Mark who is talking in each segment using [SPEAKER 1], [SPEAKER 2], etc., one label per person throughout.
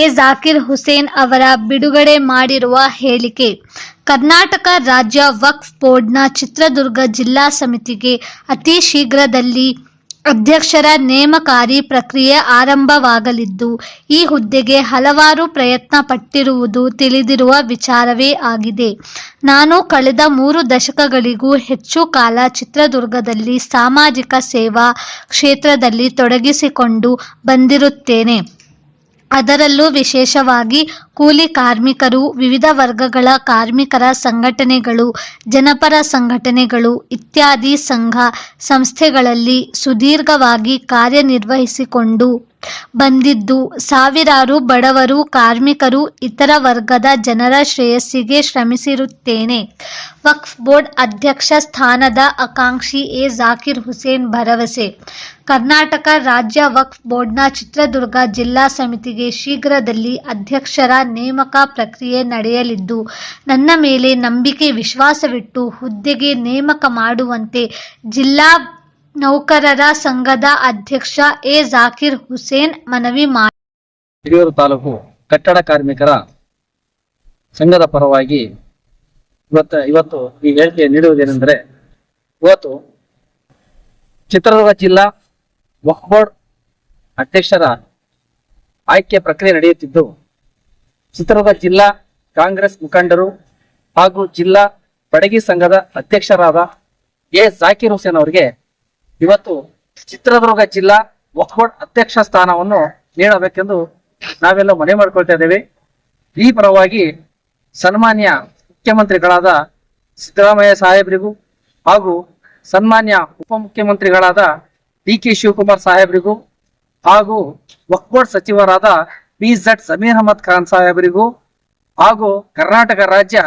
[SPEAKER 1] A Zakir Hussain ಅವರ ಬಿಡುಗಡೆ ಮಾಡಿರುವ ಹೇಳಿಕೆ. ಕರ್ನಾಟಕ ರಾಜ್ಯ ವಕ್ಫ್ ಬೋರ್ಡ್ನ ಚಿತ್ರದುರ್ಗ ಜಿಲ್ಲಾ ಸಮಿತಿಗೆ ಅತಿ ಶೀಘ್ರದಲ್ಲಿ ಅಧ್ಯಕ್ಷರ ನೇಮಕಾರಿ ಪ್ರಕ್ರಿಯೆ ಆರಂಭವಾಗಲಿದ್ದು, ಈ ಹುದ್ದೆಗೆ ಹಲವಾರು ಪ್ರಯತ್ನ ಪಟ್ಟಿರುವುದು ತಿಳಿದಿರುವ ವಿಚಾರವೇ ಆಗಿದೆ. ನಾನು ಕಳೆದ ಮೂರು ದಶಕಗಳಿಗೂ ಹೆಚ್ಚು ಕಾಲ ಚಿತ್ರದುರ್ಗದಲ್ಲಿ ಸಾಮಾಜಿಕ ಸೇವಾ ಕ್ಷೇತ್ರದಲ್ಲಿ ತೊಡಗಿಸಿಕೊಂಡು ಬಂದಿರುತ್ತೇನೆ. ಅದರಲ್ಲೂ ವಿಶೇಷವಾಗಿ ಕೂಲಿ ಕಾರ್ಮಿಕರು, ವಿವಿಧ ವರ್ಗಗಳ ಕಾರ್ಮಿಕರ ಸಂಘಟನೆಗಳು, ಜನಪರ ಸಂಘಟನೆಗಳು ಇತ್ಯಾದಿ ಸಂಘ ಸಂಸ್ಥೆಗಳಲ್ಲಿ ಸುದೀರ್ಘವಾಗಿ ಕಾರ್ಯನಿರ್ವಹಿಸಿಕೊಂಡು ಬಂದಿದ್ದು. ಸಾವಿರಾರು ಬಡವರು, ಕಾರ್ಮಿಕರು, ಇತರ ವರ್ಗದ ಜನರ ಶ್ರೇಯಸ್ಸಿಗೆ ಶ್ರಮಿಸಿರುತ್ತೇನೆ. ವಕ್ಫ್ ಬೋರ್ಡ್ ಅಧ್ಯಕ್ಷ ಸ್ಥಾನದ ಆಕಾಂಕ್ಷಿ ಎ. ಜಾಕಿರ್ ಹುಸೇನ್ ಭರವಸೆ. ಕರ್ನಾಟಕ ರಾಜ್ಯ ವಕ್ಫ್ ಬೋರ್ಡ್ನ ಚಿತ್ರದುರ್ಗ ಜಿಲ್ಲಾ ಸಮಿತಿಗೆ ಶೀಘ್ರದಲ್ಲಿ ಅಧ್ಯಕ್ಷರ ನೇಮಕ ಪ್ರಕ್ರಿಯೆ ನಡೆಯಲಿದ್ದು, ನನ್ನ ಮೇಲೆ ನಂಬಿಕೆ, ವಿಶ್ವಾಸವಿಟ್ಟು ಹುದ್ದೆಗೆ ನೇಮಕ ಮಾಡುವಂತೆ ಜಿಲ್ಲಾ ನೌಕರರ ಸಂಘದ ಅಧ್ಯಕ್ಷ ಎ ಜಾಕಿರ್ ಹುಸೇನ್ ಮನವಿ ಮಾಡಿ
[SPEAKER 2] ಹಿರಿಯೂರು ತಾಲೂಕು ಕಟ್ಟಡ ಕಾರ್ಮಿಕರ ಸಂಘದ ಪರವಾಗಿ ಇವತ್ತು ಇವತ್ತು ಈ ಹೇಳಿಕೆ ನೀಡುವುದೇನೆಂದರೆ ಇವತ್ತು ಚಿತ್ರದುರ್ಗ ಜಿಲ್ಲಾ ವಕ್ಫ್ ಅಧ್ಯಕ್ಷರ ಆಯ್ಕೆ ಪ್ರಕ್ರಿಯೆ ನಡೆಯುತ್ತಿದ್ದು, ಚಿತ್ರದುರ್ಗ ಜಿಲ್ಲಾ ಕಾಂಗ್ರೆಸ್ ಮುಖಂಡರು ಹಾಗೂ ಜಿಲ್ಲಾ ಬಡಗಿ ಸಂಘದ ಅಧ್ಯಕ್ಷರಾದ ಎ ಜಾಕಿರ್ ಹುಸೇನ್ ಅವರಿಗೆ ಇವತ್ತು ಚಿತ್ರದುರ್ಗ ಜಿಲ್ಲಾ ವಕ್ಫ್ ಅಧ್ಯಕ್ಷ ಸ್ಥಾನವನ್ನು ನೀಡಬೇಕೆಂದು ನಾವೆಲ್ಲ ಮನೆ ಮಾಡ್ಕೊಳ್ತಾ ಇದ್ದೇವೆ. ಈ ಪರವಾಗಿ ಸನ್ಮಾನ್ಯ ಮುಖ್ಯಮಂತ್ರಿಗಳಾದ ಸಿದ್ದರಾಮಯ್ಯ ಸಾಹೇಬರಿಗೂ ಹಾಗೂ ಸನ್ಮಾನ್ಯ ಉಪಮುಖ್ಯಮಂತ್ರಿಗಳಾದ ಡಿ ಕೆ ಶಿವಕುಮಾರ್ ಸಾಹೇಬರಿಗೂ ಹಾಗೂ ವಕ್ಬೋರ್ಡ್ ಸಚಿವರಾದ ಪಿ ಝಡ್ ಸಮೀರ್ ಅಹಮದ್ ಖಾನ್ ಸಾಹೇಬರಿಗೂ ಹಾಗೂ ಕರ್ನಾಟಕ ರಾಜ್ಯ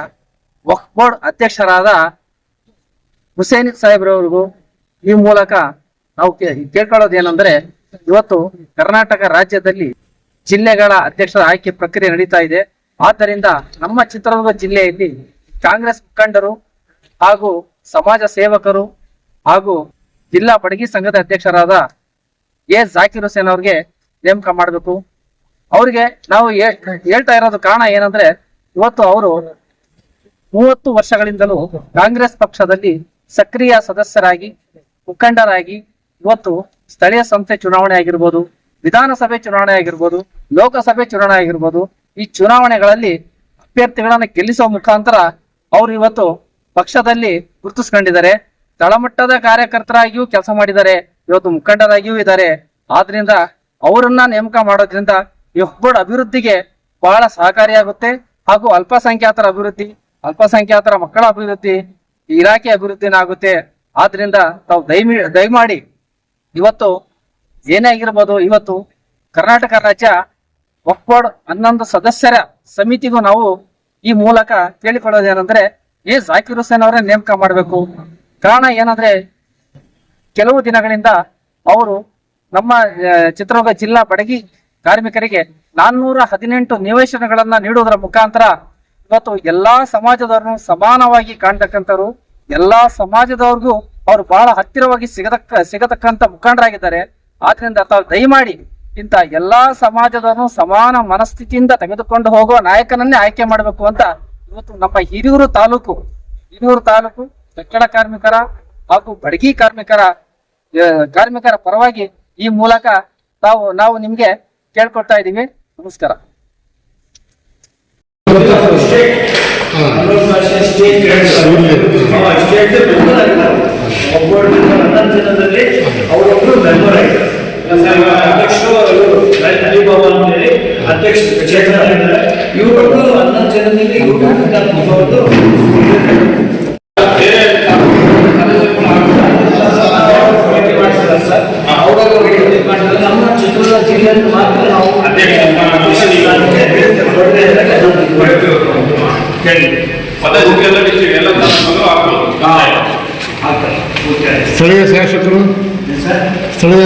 [SPEAKER 2] ವಕ್ಫ್ ಬೋರ್ಡ್ ಅಧ್ಯಕ್ಷರಾದ ಹುಸೇನ್ ಸಾಹೇಬ್ರವರಿಗೂ ಈ ಮೂಲಕ ನಾವು ಕೇ- ಕೇಳ್ಕೊಳ್ಳೋದು ಏನಂದ್ರೆ, ಇವತ್ತು ಕರ್ನಾಟಕ ರಾಜ್ಯದಲ್ಲಿ ಜಿಲ್ಲೆಗಳ ಅಧ್ಯಕ್ಷರ ಆಯ್ಕೆ ಪ್ರಕ್ರಿಯೆ ನಡೀತಾ ಇದೆ. ಆದ್ದರಿಂದ ನಮ್ಮ ಚಿತ್ರದುರ್ಗ ಜಿಲ್ಲೆಯಲ್ಲಿ ಕಾಂಗ್ರೆಸ್ ಮುಖಂಡರು ಹಾಗೂ ಸಮಾಜ ಸೇವಕರು ಹಾಗೂ ಜಿಲ್ಲಾ ಬಡಗಿ ಸಂಘದ ಅಧ್ಯಕ್ಷರಾದ ಎ. ಜಾಕಿರ್ ಹುಸೇನ್ ಅವ್ರಿಗೆ ನೇಮಕ ಮಾಡಬೇಕು. ಅವ್ರಿಗೆ ನಾವು ಹೇಳ್ತಾ ಇರೋದು ಕಾರಣ ಏನಂದ್ರೆ, ಇವತ್ತು ಅವರು ಮೂವತ್ತು ವರ್ಷಗಳಿಂದಲೂ ಕಾಂಗ್ರೆಸ್ ಪಕ್ಷದಲ್ಲಿ ಸಕ್ರಿಯ ಸದಸ್ಯರಾಗಿ ಮುಖಂಡರಾಗಿ ಇವತ್ತು ಸ್ಥಳೀಯ ಸಂಸ್ಥೆ ಚುನಾವಣೆ ಆಗಿರ್ಬೋದು, ವಿಧಾನಸಭೆ ಚುನಾವಣೆ ಆಗಿರ್ಬೋದು, ಲೋಕಸಭೆ ಚುನಾವಣೆ ಆಗಿರ್ಬೋದು, ಈ ಚುನಾವಣೆಗಳಲ್ಲಿ ಅಭ್ಯರ್ಥಿಗಳನ್ನು ಗೆಲ್ಲಿಸುವ ಮುಖಾಂತರ ಅವರು ಇವತ್ತು ಪಕ್ಷದಲ್ಲಿ ಗುರುತಿಸ್ಕೊಂಡಿದ್ದಾರೆ. ತಳಮಟ್ಟದ ಕಾರ್ಯಕರ್ತರಾಗಿಯೂ ಕೆಲಸ ಮಾಡಿದ್ದಾರೆ, ಇವತ್ತು ಮುಖಂಡರಾಗಿಯೂ ಇದ್ದಾರೆ. ಆದ್ರಿಂದ ಅವರನ್ನ ನೇಮಕ ಮಾಡೋದ್ರಿಂದ ಈ ಬೋರ್ಡ್ ಅಭಿವೃದ್ಧಿಗೆ ಬಹಳ ಸಹಕಾರಿಯಾಗುತ್ತೆ. ಹಾಗೂ ಅಲ್ಪಸಂಖ್ಯಾತರ ಅಭಿವೃದ್ಧಿ, ಅಲ್ಪಸಂಖ್ಯಾತರ ಮಕ್ಕಳ ಅಭಿವೃದ್ಧಿ ಇಲಾಖೆ ಅಭಿವೃದ್ಧಿನ ಆಗುತ್ತೆ ಆದ್ರಿಂದ ತಾವು ದಯಮಿ, ದಯಮಾಡಿ ಇವತ್ತು ಏನೇ ಆಗಿರ್ಬೋದು ಇವತ್ತು ಕರ್ನಾಟಕ ರಾಜ್ಯ ಬೋರ್ಡ್ ಹನ್ನೊಂದು ಸದಸ್ಯರ ಸಮಿತಿಗೂ ನಾವು ಈ ಮೂಲಕ ಕೇಳಿಕೊಳ್ಳೋದೇನೆಂದ್ರೆ ಎ ಜಾಕಿರ್ ಹುಸೇನ್ ಅವರೇ ನೇಮಕ ಮಾಡಬೇಕು. ಕಾರಣ ಏನಂದ್ರೆ ಕೆಲವು ದಿನಗಳಿಂದ ಅವರು ನಮ್ಮ ಚಿತ್ರದುರ್ಗ ಜಿಲ್ಲಾ ಬಡಗಿ ಕಾರ್ಮಿಕರಿಗೆ ನಾನ್ನೂರ ಹದಿನೆಂಟು ನಿವೇಶನಗಳನ್ನ ನೀಡುವುದರ ಮುಖಾಂತರ ಇವತ್ತು ಎಲ್ಲಾ ಸಮಾಜದವರನ್ನು ಸಮಾನವಾಗಿ ಕಾಣ್ತಕ್ಕಂಥವ್ರು ಎಲ್ಲಾ ಸಮಾಜದವ್ರಿಗೂ ಅವರು ಬಹಳ ಹತ್ತಿರವಾಗಿ ಸಿಗತಕ್ಕ, ಸಿಗತಕ್ಕಂತ ಮುಖಂಡರಾಗಿದ್ದಾರೆ. ಆದ್ರಿಂದ ತಾವು ದಯಮಾಡಿ ಇಂತ ಎಲ್ಲಾ ಸಮಾಜದವರನ್ನು ಸಮಾನ ಮನಸ್ಥಿತಿಯಿಂದ ತೆಗೆದುಕೊಂಡು ಹೋಗುವ ನಾಯಕನನ್ನೇ ಆಯ್ಕೆ ಮಾಡಬೇಕು ಅಂತ ಇವತ್ತು ನಮ್ಮ ಹಿರಿಯೂರು ತಾಲೂಕು ಹಿರಿಯೂರು ತಾಲೂಕು ಕಟ್ಟಡ ಕಾರ್ಮಿಕರ ಹಾಗೂ ಬಡಗಿ ಕಾರ್ಮಿಕರ ಕಾರ್ಮಿಕರ ಪರವಾಗಿ ಈ ಮೂಲಕ ತಾವು, ನಾವು ನಿಮ್ಗೆ ಕೇಳ್ಕೊಡ್ತಾ ಇದ್ದೀವಿ. ನಮಸ್ಕಾರ.
[SPEAKER 3] ಜನದಲ್ಲಿ ಅವರೊಬ್ಬರು ಮೆಂಬರ್ ಆಗಿದ್ದಾರೆ ಅಧ್ಯಕ್ಷರು ಅಲಿಬಾಬಾ ಅಂತೇಳಿ ಅಧ್ಯಕ್ಷ ಚೇತನ ಆಗಿದ್ದಾರೆ ಇವರೊಬ್ಬರು ಹನ್ನೊಂದು ಜನದಲ್ಲಿ ಇವರು ಬೇರೆ ನಮ್ಮ ಚಿತ್ರದುರ್ಗ ಜಿಲ್ಲೆಯಲ್ಲಿ ಮಾತ್ರ ನಾವು
[SPEAKER 4] ಪದವಿಗೆಲ್ಲ ಡಿಸ್ಟ್ರಿಕ್ಟ್ ಎಲ್ಲ ತಾಲೂಕಲ್ಲೂ ಆಗ್ಬೋದು
[SPEAKER 5] ಸ್ಥಳೀಯ ಶಾಸಕರು ಸ್ಥಳೀಯ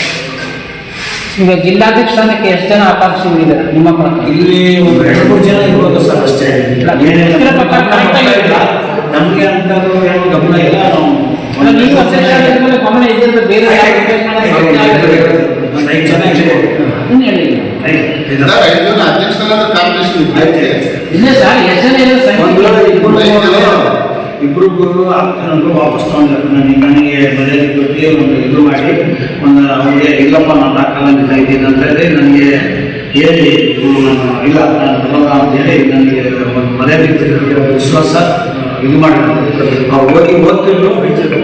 [SPEAKER 6] ಈಗ ಜಿಲ್ಲಾಧ್ಯಕ್ಷ ಸ್ಥಾನಕ್ಕೆ ಎಷ್ಟು ಜನ ಆಕಾಂಕ್ಷಿಗಳಿದ್ದಾರೆ ನಿಮ್ಮ ಪ್ರಕಾರ?
[SPEAKER 3] ಇಲ್ಲಿ ಒಂದು ಎರಡು ಮೂರು ಜನ ಇರ್ಬೋದು ಸರ್ ಅಷ್ಟೇ.
[SPEAKER 6] ಇದರ ಪ್ರಕಾರ ಇಲ್ಲ.
[SPEAKER 3] ನಮಗೆ ಅಂತದ್ದು ಏನು ಗಮನ ಇಲ್ಲ. ನಾವು
[SPEAKER 6] ನೀವು ಅಧ್ಯಕ್ಷ ಗಮನ ಇದ್ದಿದ್ದು ಬೇರೆ ಯಾರು
[SPEAKER 3] ಇಲ್ಲ?
[SPEAKER 5] ಸರ್, ಐದು ಜನ ಅಧ್ಯಕ್ಷರಾದ ಇದೆ
[SPEAKER 6] ಸರ್ ಎಷ್ಟು ಜನ ಸಂಖ್ಯೆ
[SPEAKER 3] ಇಬ್ಬರು ಆಗ್ತಾನಂದ್ರು ವಾಪಸ್ ತಗೊಂಡ್ರು. ನನಗೆ ನನಗೆ ಮರ್ಯಾದೆ ಕೊಟ್ಟು ಒಂದು ಇದು ಮಾಡಿ ಒಂದು ಅವನಿಗೆ ಇಲ್ಲಪ್ಪ ನಾನು ಹಾಕಲ್ಲ ಅಂತ ಇದ್ದೀನಿ ಅಂತ ಹೇಳಿ ನನಗೆ ಹೇಳಿ ನಾನು ಇಲ್ಲ ನಾನು ಬರಲ್ಲ ಅಂತ ಹೇಳಿ ನನಗೆ ಒಂದು ಮರ್ಯಾದೆ ವಿಶ್ವಾಸ ಇದು ಮಾಡಿದ್ರು. ಅವ್ರು ಹೋಗಿ ಓದ್ತಿದ್ರು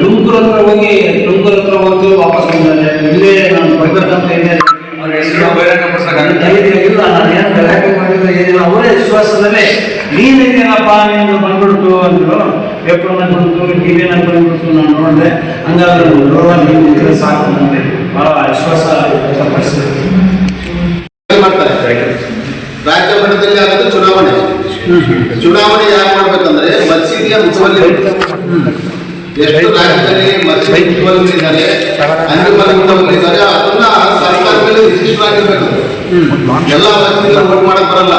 [SPEAKER 3] ತುಮಕೂರು ಹತ್ರ ಹೋಗಿ ತುಮಕೂರು ಹತ್ರ ಓದ್ತಿದ್ರು ವಾಪಸ್ ಬಂದರೆ ಇಲ್ಲೇ ನಾನು ಬರ್ಬೇಕಂತ ಇದೆ. ಇಲ್ಲ ನಾನು ಏನು ಗಲಾಟೆ ಮಾಡಿದ್ರೆ ಏನಿಲ್ಲ ಅವರೇ ವಿಶ್ವಾಸದಲ್ಲೇ ನೀನೇನಪ್ಪ ನೀನು ಬಂದ್ಬಿಡ್ತು ಅಂದ್ರು. ಪೇಪರ್ನಾಗ ಬಂತು ಟಿವಿನ ಬಂದ್ಬಿಡ್ತು ನಾನು ನೋಡಿದೆ, ಹಂಗಾದ್ರೆ ರೋಗ ನೀವು ಇದ್ರೆ ಸಾಕು ಅಂತ ಬಹಳ ವಿಶ್ವಾಸ
[SPEAKER 5] ರಾಜ್ಯ ಮಟ್ಟದಲ್ಲಿ ಆಗೋದು ಚುನಾವಣೆ. ಚುನಾವಣೆ ಯಾಕೆ ಮಾಡ್ಬೇಕಂದ್ರೆ ಮಸೀದಿಯ ಮುತುವಲ್ಲಿ ಎಷ್ಟು ರಾಜ್ಯದಲ್ಲಿ ಮಸೀದಿ ಅದನ್ನ ಸರ್ಕಾರದಲ್ಲಿ ರಿಜಿಸ್ಟರ್ ಆಗಿರ್ಬೇಕು ಎಲ್ಲ ಮಸೀದಿಗಳು ವೋಟ್ ಮಾಡಕ್ ಬರಲ್ಲ.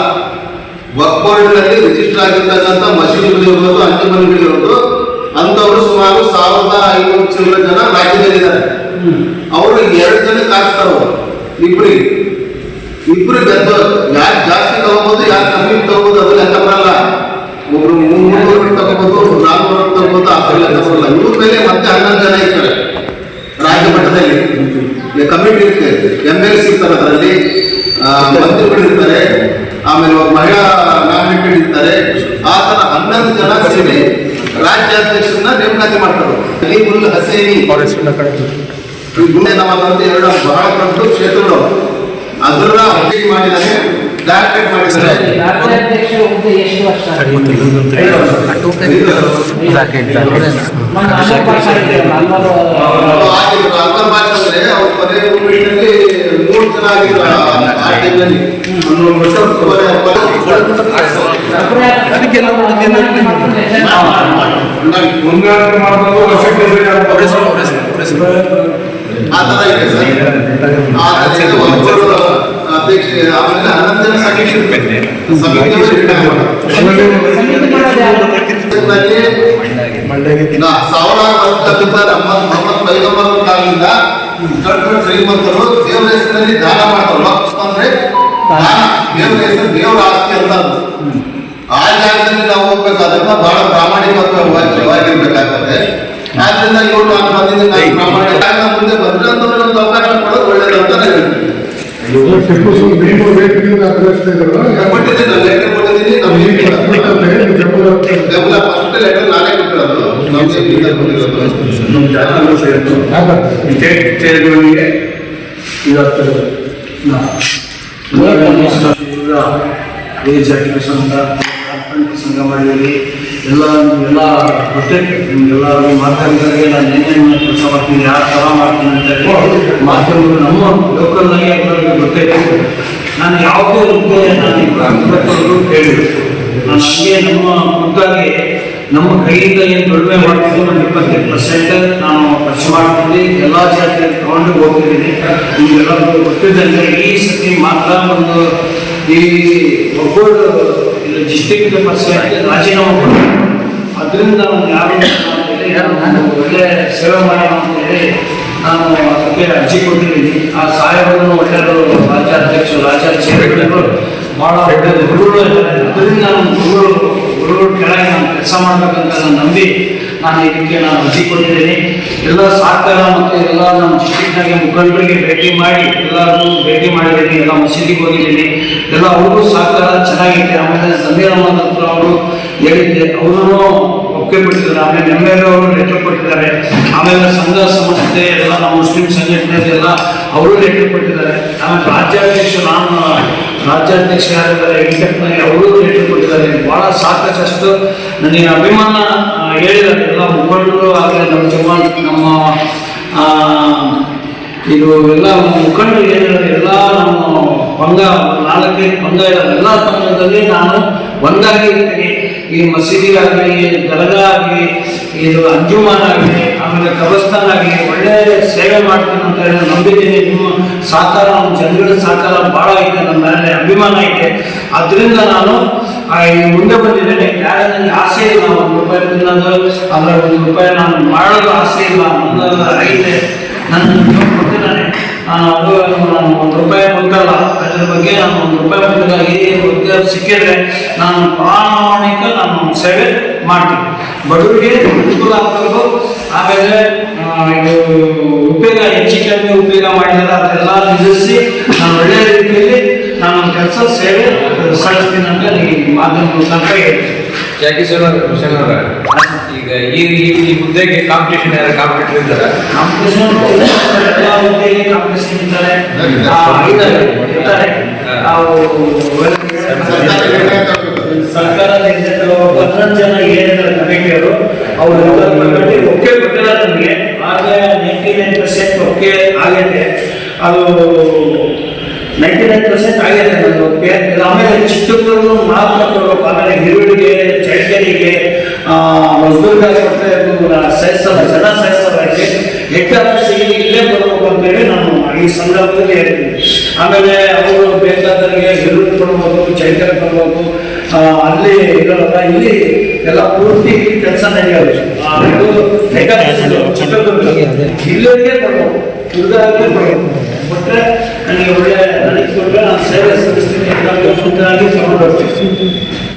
[SPEAKER 5] ವಕ್ ಬೋರ್ಡ್ನಲ್ಲಿ ರಿಜಿಸ್ಟರ್ ಸುಮಾರು ಸಾವಿರದ ಐನೂರು ಚಿಲ್ಲರ ಜನ ರಾಜ್ಯದಲ್ಲಿದ್ದಾರೆ. ಅವರು ಎರಡು ಜನ ಕಾಣಿಸ್ತಾರ ಇಬ್ಬರಿಗೆ ಇಬ್ರು. ಗೆದ್ದು ಯಾರು ಜಾಸ್ತಿ ತಗೋಬಹುದು ಯಾರು ಕಮ್ಮಿ ತಗೋಬಹುದು ಅದು ಲೆಕ್ಕ ಬರಲ್ಲ. ಒಬ್ರು ಮುನ್ನೂರು ತಗೋಬಹುದು ನಾಲ್ನೂರು ತಗೋಬಹುದು ಆ ಲೆಕ್ಕ ಬರಲ್ಲ. ಇವ್ರ ಮೇಲೆ ಮತ್ತೆ ಹನ್ನೊಂದು ಜನ ಇರ್ತಾರೆ. ರಾಜ್ಯ ಮಟ್ಟದಲ್ಲಿ. ಕಮಿಟಿ ಇರುತ್ತೆ. ಎಂ ಎಲ್ ಸಿ ಇರ್ತಾರೆ ಅದರಲ್ಲಿ. ಮಂತ್ರಿಗಳು ಇರ್ತಾರೆ. ಆಮೇಲೆ ಮಹಿಳಾ ನಾಮಿನೇಟೆಡ್ ಇರ್ತಾರೆ. ಆ ತರ ಹನ್ನೊಂದು ಜನ ಸೇರಿ ರಾಜ್ಯಾಧ್ಯಕ್ಷರನ್ನ ನೇಮಕಾತಿ ಮಾಡ್ತಾರೆ. ಅಲ್ಲಿ ಮುಲ್ ಹಸೇನಿ ಗುಂಡೆ ನಮ್ಮ ಎರಡು ಬಹಳ ಪ್ರಮುಖ ಕ್ಷೇತ್ರಗಳು. ಅದ್ರಲ್ಲ ಅಪ್ಡೇಟ್ ಮಾಡಿದ್ದಾರೆ ಡಾಕ್ಟರೇಟ್ ಮಾಡಿದ್ದಾರೆ
[SPEAKER 6] ರಾಜ್ಯಾಧ್ಯಕ್ಷ ಹುದ್ದೆ ಎಷ್ಟು ವರ್ಷ
[SPEAKER 5] ಆ- ತರ ಇದೆ. ಆ ನಲ್ಲಿ ನಾ ಸಾವಿರಾರು ಮೊಹಮ್ಮದ್ ಪೈಗಂಬರ್ ಕಾಲದಿಂದ ದೊಡ್ಡ ದೊಡ್ಡ ಶ್ರೀಮಂತರು ದೇವರ ಹೆಸರಿನಲ್ಲಿ ದಾನ ಮಾಡ್ತಾರೆ. ವಕ್ಫ್ ಅಂದ್ರೆ ದಾನ ದೇವರ ಹೆಸರು ದೇವರ ಆಸ್ತಿ ಅಂತ. ಆ ಜಾಗದಲ್ಲಿ ನಾವು ಹೋಗ್ಬೇಕು ಅದನ್ನ ಬಹಳ ಪ್ರಾಮಾಣಿಕವಾಗಿರ್ಬೇಕಾಗ್ತದೆ. ಆದ್ರಿಂದ ಇವ್ರು ನಾನು ಬಂದಿದ್ದೀನಿ ನಾನು ಪ್ರಾಮಾಣಿಕ. ಮುಂದೆ ಬಂದಿರೋಂಥವ್ರಿಗೆ ಒಂದು ಅವಕಾಶ ಕೊಡೋದು ಒಳ್ಳೇದು ಅಂತ ಹೇಳ್ತೀನಿ.
[SPEAKER 7] ಟಿಪ್ಪು ಸುಲ್ತಾನ್ ವೇದಿಕೆಯಿಂದ ಅಗ್ರಹಿಸ್ತಾ ಇದ್ರು.
[SPEAKER 5] ಕೊಟ್ಟಿದ್ದೀನಿ ನಾನು ಲೆಟರ್ ಕೊಟ್ಟಿದ್ದೀನಿ ನಮ್ಗೆ
[SPEAKER 7] ಈ ಪ್ರಶ್ನೆ ಇದು ಬೆಂಬಲ
[SPEAKER 5] ಬೆಂಬಲ ಫಸ್ಟ್ ಲೆಟರ್ ನಾನೇ ಕೊಟ್ಟಿರೋದು ನಮ್ಗೆ ಇಲ್ಲಿಂದ ಕೊಟ್ಟಿರೋದು
[SPEAKER 3] ನಮ್ಮ ಜಾಗಗಳು ಸೇರಿತು
[SPEAKER 7] ಹಾಗಾದ್ರೆ
[SPEAKER 3] ಸ್ಟೇಟ್ ಚೇರ್ಗಳಿಗೆ ಇವತ್ತು ಏಜ್ ಅಕ್ಯುಪೇಷನ್ ಅಂತ ಕಾರ್ಪೊರೇಟ್ ಸಂಘ ಮಾಡಿದ್ದೀವಿ ಎಲ್ಲ ಎಲ್ಲ ಗೊತ್ತೈತೆ ನಿಮ್ಗೆಲ್ಲರಿಗೂ ಮಾಧ್ಯಮಗಳಿಗೆ ನಾನು ಏನೇನು ಕೆಲಸ ಮಾಡ್ತೀನಿ ಯಾವ ಥರ ಮಾಡ್ತೀನಿ ಅಂತ ಹೇಳಿ ಮಾಧ್ಯಮಗಳು ನಮ್ಮ ಲೋಕಲ್ನಾಗೆ ಎಲ್ಲರಿಗೂ ಗೊತ್ತೈತೆ ನಾನು ಯಾವುದೇ ಹುದ್ದೆ ನಾನು ಹಾಕಬೇಕು ಹೇಳಿದ್ರು ನಾನು ಹಂಗೆ ನಮ್ಮ ಖುದ್ದಾಗಿ ನಮ್ಮ ಕೈಯಿಂದ ಏನು ದೊಡ್ಡ ಮಾಡ್ತಿದ್ವಿ ನಾನು ಇಪ್ಪತ್ತೈದು ಪರ್ಸೆಂಟ್ ನಾನು ಖರ್ಚು ಮಾಡ್ತೀನಿ, ಎಲ್ಲ ಜಾತಿಯಲ್ಲಿ ತಗೊಂಡು ಹೋಗ್ತಿದ್ದೀನಿ. ನಿಮ್ಗೆಲ್ಲರಿಗೂ ಗೊತ್ತಿದ್ದಂಗೆ ಈ ಸತಿ ಮಾತ್ರ ಒಂದು ಈ ಒಬ್ಬರು ಇದು ಡಿಸ್ಟಿಕ್ ಪರ್ಸೆಂಟ್ ರಾಜೀನಾಮೆ ಕೊಡ್ತಾರೆ. ಅದರಿಂದ ನಾವು ಯಾರು ನಾನು ಒಳ್ಳೆ ಸೇವೆ ಮಾಡೋಣ ಅಂತ ಹೇಳಿ ನಾನು ಅದಕ್ಕೆ ಅರ್ಜಿ ಕೊಟ್ಟಿದ್ದೀನಿ ಆ ಸಾಹೇಬರನ್ನು ಒಳ್ಳೆಯವರು ರಾಜ್ಯಾಧ್ಯಕ್ಷರು ರಾಜ್ಯಾಧ್ಯಕ್ಷರು ಭಾಳ ಒಳ್ಳೆ ಗುರುಗಳು ಅದರಿಂದ ನಾನು ಗುರುಗಳು ಗುರುಗಳು ಕೆಳಗೆ ನಾನು ಕೆಲಸ ಮಾಡಬೇಕಂತ ನಾನು ನಂಬಿ ನಾನು ಇದಕ್ಕೆ ನಾನು ಅರ್ಜಿ ಕೊಟ್ಟಿದ್ದೀನಿ ಎಲ್ಲ ಸಹಕಾರ ಮತ್ತು ಎಲ್ಲ ನಮ್ಮ ಡಿಸ್ಟ್ರಿಕ್ಟ್ನಾಗೆ ಮುಖಂಡರಿಗೆ ಭೇಟಿ ಮಾಡಿ ಎಲ್ಲರಿಗೂ ಭೇಟಿ ಮಾಡಿದ್ದೀನಿ, ಎಲ್ಲ ಮಸೀದಿಗೆ ಹೋಗಿದ್ದೀನಿ. ಎಲ್ಲ ಅವ್ರಿಗೂ ಸಹಕಾರ ಚೆನ್ನಾಗಿದೆ ಆಮೇಲೆ ಸಮೀರ್ ಅಹಮದ್ ಹತ್ರ ಅವರು ಹೇಳಿದ್ದೆ ಅವರು ಒಪ್ಪಿಗೆ ಕೊಟ್ಟಿದ್ದಾರೆ ಆಮೇಲೆ ಎಂ ಎಲ್ ಅವರು ಲೆಟರ್ ಕೊಟ್ಟಿದ್ದಾರೆ. ಆಮೇಲೆ ಸಂಘ ಸಂಸ್ಥೆ, ಎಲ್ಲ ನಮ್ಮ ಮುಸ್ಲಿಂ ಸಂಘಟನೆ ಎಲ್ಲ ಅವರು ಲೆಟರ್ ಕೊಟ್ಟಿದ್ದಾರೆ ಆಮೇಲೆ ರಾಜ್ಯಾಧ್ಯಕ್ಷ ನಾನು ರಾಜ್ಯಾಧ್ಯಕ್ಷ ಯಾರಿದ್ದಾರೆ? ವೆಂಕಟಪ್ಪನಿಗೆ ಅವರು ಲೆಟರ್ ಕೊಟ್ಟಿದ್ದಾರೆ ಭಾಳ ಸಾಕಷ್ಟು ನನಗೆ ಅಭಿಮಾನ ಹೇಳಿದ್ದಾರೆ. ಎಲ್ಲ ಮುಖಂಡರು ಆಗಲಿ, ನಮ್ಮ ಜವಾನ್ ನಮ್ಮ ಇದು ಎಲ್ಲ ಮುಖಂಡರು ಏನಿದ್ದಾರೆ ಎಲ್ಲ ನಮ್ಮ ಪಂಗ ನಾಲ್ಕೈದು ಇರೋದು. ಎಲ್ಲ ಸಮಯದಲ್ಲಿ ನಾನು ಒಂದಾಗಿ ಇರ್ತೀನಿ. ಈ ಮಸೀದಿ ಆಗಲಿ ದರ್ಗಾ ಆಗಲಿ ಇದು ಅಂಜುಮಾನ್ ಆಗಲಿ ಆಮೇಲೆ ಕಬಸ್ತಾನ್ ಆಗಲಿ ಒಳ್ಳೆ ಸೇವೆ ಮಾಡ್ತೀನಿ ಅಂತ ಹೇಳಿ ನಂಬಿದ್ದೀನಿ. ನಿಮ್ಮ ಸಹಕಾರ, ನಮ್ಮ ಜನಗಳ ಸಹಕಾರ ಭಾಳ ಐತೆ ನನ್ನ ಮೇಲೆ ಅಭಿಮಾನ ಐತೆ. ಅದರಿಂದ ನಾನು ಈ ಮುಂದೆ ಬಂದಿದ್ದೇನೆ. ಯಾರ ನನಗೆ ಆಸೆ ಇಲ್ಲ, ಒಂದು ರೂಪಾಯಿ ತಿನ್ನೋದು ಅದರ ಒಂದು ರೂಪಾಯಿ ನಾನು ಮಾಡೋದು ಆಸೆ ಇಲ್ಲ ನನ್ನ ಐತೆ. ನನ್ನ ಕೊಟ್ಟಿದ್ದಾನೆ ಅದು ನಾನು ಒಂದು ರೂಪಾಯಿ ಕೊಟ್ಟಲ್ಲ. ಅದ್ರ ಬಗ್ಗೆ ನಾನು ಒಂದು ರೂಪಾಯಿ ಕೊಟ್ಟಾಗಿ ಸಿಕ್ಕಿದ್ರೆ ನಾನು ಪ್ರಾಮಾಣಿಕ ನಾನು ಸೇವೆ ಮಾಡ್ತೀನಿ. ಬಡವರಿಗೆ ಅನುಕೂಲ ಆಗಬೇಕು. ಆಮೇಲೆ ಇದು ಉಪಯೋಗ ಹೆಚ್ಚು ಕಮ್ಮಿ ಉಪಯೋಗ ಮಾಡಿದ್ರೆ ಅದೆಲ್ಲ ನಿಲ್ಲಿಸಿ ನಾನು ಒಳ್ಳೆಯ ರೀತಿಯಲ್ಲಿ ನಾನು ಕೆಲಸ ಸೇವೆ ಸಲ್ಲಿಸ್ತೀನಿ ಅಂತ ಈ ಮಾಧ್ಯಮ ಮುಖಾಂತರ ಹೇಳ್ತೀನಿ.
[SPEAKER 8] ಮಿಷನ್ ಅವರ. ಈಗ ಈ ಈ- ಹುದ್ದೆಗೆ ಕಾಂಪಿಟೇಷನ್ ಯಾರು ಕಾಂಪಿಟೇಟರ್ ಇದ್ದಾರೆ?
[SPEAKER 3] ಕಾಂಪಿಟೇಷನ್ ಹುದ್ದೆಗೆ ಕಾಂಪಿಟೇಷನ್ ಇದ್ದಾರೆ ಇದ್ದಾರೆ, ಇರ್ತಾರೆ. ನಾವು ಸರ್ಕಾರ ಹನ್ನೊಂದು ಜನ ಏನಿದ್ದಾರೆ ಕಮಿಟಿಯವರು ಅವರು ಕಮಿಟಿ ಒಕ್ಕೆ ಕೊಟ್ಟಿಲ್ಲ ನಮಗೆ. ಆಗ ನೈಂಟಿ ನೈನ್ ಪರ್ಸೆಂಟ್ ಒಕ್ಕೆ ಆಗೈತೆ ಅದು ನೈಂಟಿ ನೈನ್ ಪರ್ಸೆಂಟ್ ಆಗೈತೆ ನಮ್ಗೆ ಒಕ್ಕೆ ಆಮೇಲೆ ಚಿತ್ರದುರ್ಗ ಮಾತ್ರ ಸಹಿಸಲ್ಲ ಜನ ಇಲ್ಲಿ ಹೆಡ್ ಆಫೀಸಿಗೆ ಇಲ್ಲೇ ಬರಬೇಕು ಅಂತೇಳಿ ನಾನು ಈ ಸಂದರ್ಭದಲ್ಲಿ ಹೇಳ್ತೀನಿ. ಆಮೇಲೆ ಅವರು ಬೇಕಾದವರಿಗೆ ಹಿರುಳು ಕೊಡ್ಬೋದು, ಚೈತನ್ಯ ಕೊಡ್ಬೋದು. ಅಲ್ಲಿ ಇರೋಲ್ಲ, ಇಲ್ಲಿ ಎಲ್ಲ ಪೂರ್ತಿ ಕೆಲಸ ನಡೆಯೋದು ಇಲ್ಲಿಗೆ ಕೊಡ್ಬೇಕು ದುರ್ಗಾಗೆ ಕೊಡ್ಬೇಕು ಕೊಟ್ಟರೆ ನನಗೆ ಒಳ್ಳೆ, ನನಗೆ ಕೊಟ್ಟರೆ ನಾನು ಸೇವೆ ಸಲ್ಲಿಸ್ತೀನಿ ಅಂತ ಹೋಗ್ತೀನಿ